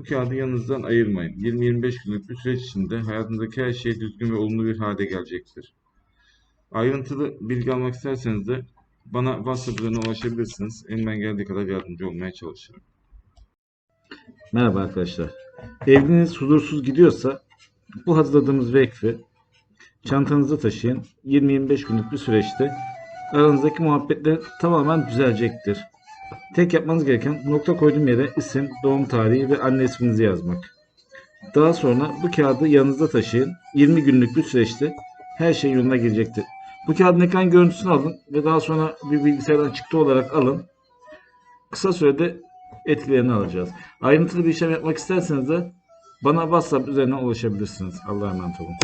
bu kağıdı yanınızdan ayırmayın. 20-25 günlük bir süreç içinde hayatınızdaki her şey düzgün ve olumlu bir hale gelecektir. Ayrıntılı bilgi almak isterseniz de bana WhatsApp üzerinden ulaşabilirsiniz. Elimden geldiği kadar yardımcı olmaya çalışırım. Merhaba arkadaşlar. Evliliğiniz huzursuz gidiyorsa bu hazırladığımız vekfi çantanızda taşıyın. 20-25 günlük bir süreçte aranızdaki muhabbetler tamamen düzelecektir. Tek yapmanız gereken nokta koyduğum yere isim, doğum tarihi ve anne isminizi yazmak. Daha sonra bu kağıdı yanınızda taşıyın. 20 günlük bir süreçte her şey yoluna girecektir. Bu kağıdın ekran görüntüsünü alın ve daha sonra bir bilgisayardan çıktı olarak alın. Kısa sürede etkilerini alacağız. Ayrıntılı bir işlem yapmak isterseniz de bana WhatsApp üzerinden ulaşabilirsiniz. Allah'a emanet olun.